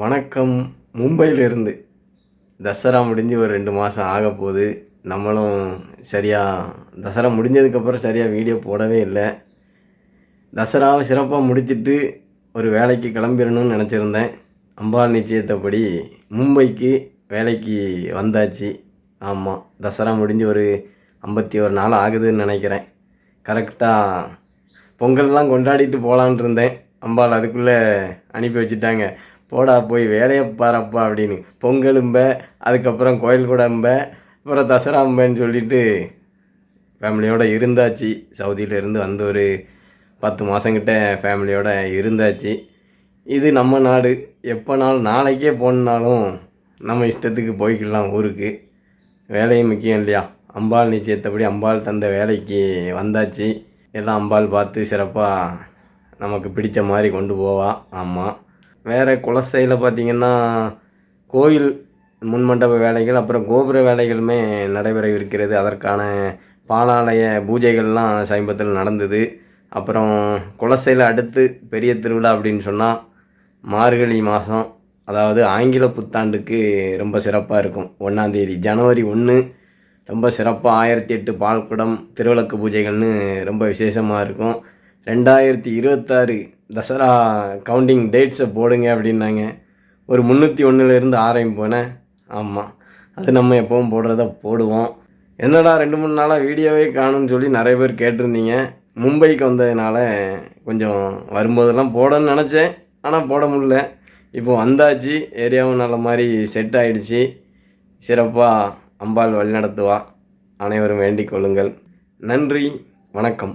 வணக்கம். மும்பையிலிருந்து தசரா முடிஞ்சு ஒரு ரெண்டு மாதம் ஆக போகுது. நம்மளும் சரியாக தசரா முடிஞ்சதுக்கப்புறம் சரியாக வீடியோ போடவே இல்லை. தசராவை சிறப்பாக முடிச்சிட்டு ஒரு வேலைக்கு கிளம்பிடணும்னு நினச்சிருந்தேன். அம்பாள் நிச்சயத்தப்படி மும்பைக்கு வேலைக்கு வந்தாச்சு. ஆமாம் தசரா முடிஞ்சு ஒரு ஐம்பத்தி ஒரு நாள் ஆகுதுன்னு நினைக்கிறேன். கரெக்டாக பொங்கல்லாம் கொண்டாடிட்டு போகலான் இருந்தேன். அம்பாள் அதுக்குள்ளே அனுப்பி வச்சுட்டாங்க. போடா போய் வேலையை பாரப்பா அப்படின்னு. பொங்கலும்ப அதுக்கப்புறம் கோயில் குடம்ப அப்புறம் தசராம்பன்னு சொல்லிட்டு ஃபேமிலியோடு இருந்தாச்சு. சவுதியிலேருந்து வந்து ஒரு பத்து மாதங்கிட்ட ஃபேமிலியோடு இருந்தாச்சு. இது நம்ம நாடு. எப்போனாலும் நாளைக்கே போனாலும் நம்ம இஷ்டத்துக்கு போய்க்கலாம் ஊருக்கு. வேலையும் முக்கியம் இல்லையா? அம்பாள் நிச்சயத்தபடி அம்பாள் தந்த வேலைக்கு வந்தாச்சு. எல்லாம் அம்பாள் பார்த்து சிறப்பாக நமக்கு பிடித்த மாதிரி கொண்டு போவா. ஆமாம் வேறு குலசையில் பார்த்திங்கன்னா கோயில் முன்மண்டப வேலைகள் அப்புறம் கோபுர வேலைகளுமே நடைபெற இருக்கிறது அதற்கான பாலாலய பூஜைகள்லாம் சமீபத்தில் நடந்தது. அப்புறம் குலசையில் அடுத்து பெரிய திருவிழா அப்படின்னு சொன்னால் மார்கழி மாதம் அதாவது ஆங்கில புத்தாண்டுக்கு ரொம்ப சிறப்பாக இருக்கும். ஒன்றாந்தேதி ஜனவரி ஒன்று ரொம்ப சிறப்பாக ஆயிரத்தி எட்டு பால்குடம் திருவிளக்கு பூஜைகள்னு ரொம்ப விசேஷமாக இருக்கும். ரெண்டாயிரத்தி இருபத்தாறு தசரா கவுண்டிங் டேட்ஸை போடுங்க அப்படின்னாங்க. ஒரு முந்நூற்றி ஒன்றுலேருந்து ஆரம்பிப்போனேன் ஆமாம் அது நம்ம எப்பவும் போடுறத போடுவோம். என்னடா ரெண்டு மூணு நாளாக வீடியோவே காணும்னு சொல்லி நிறைய பேர் கேட்டிருந்தீங்க. மும்பைக்கு வந்ததுனால கொஞ்சம் வரும்போதெல்லாம் போடணும்னு நினச்சேன். ஆனால் போட முடில இப்போ வந்தாச்சு. ஏரியாவும் நல்ல மாதிரி செட் ஆகிடுச்சு சிறப்பாக அம்பாள் வழிநடத்துவா. அனைவரும் வேண்டிக் கொள்ளுங்கள். நன்றி. வணக்கம்.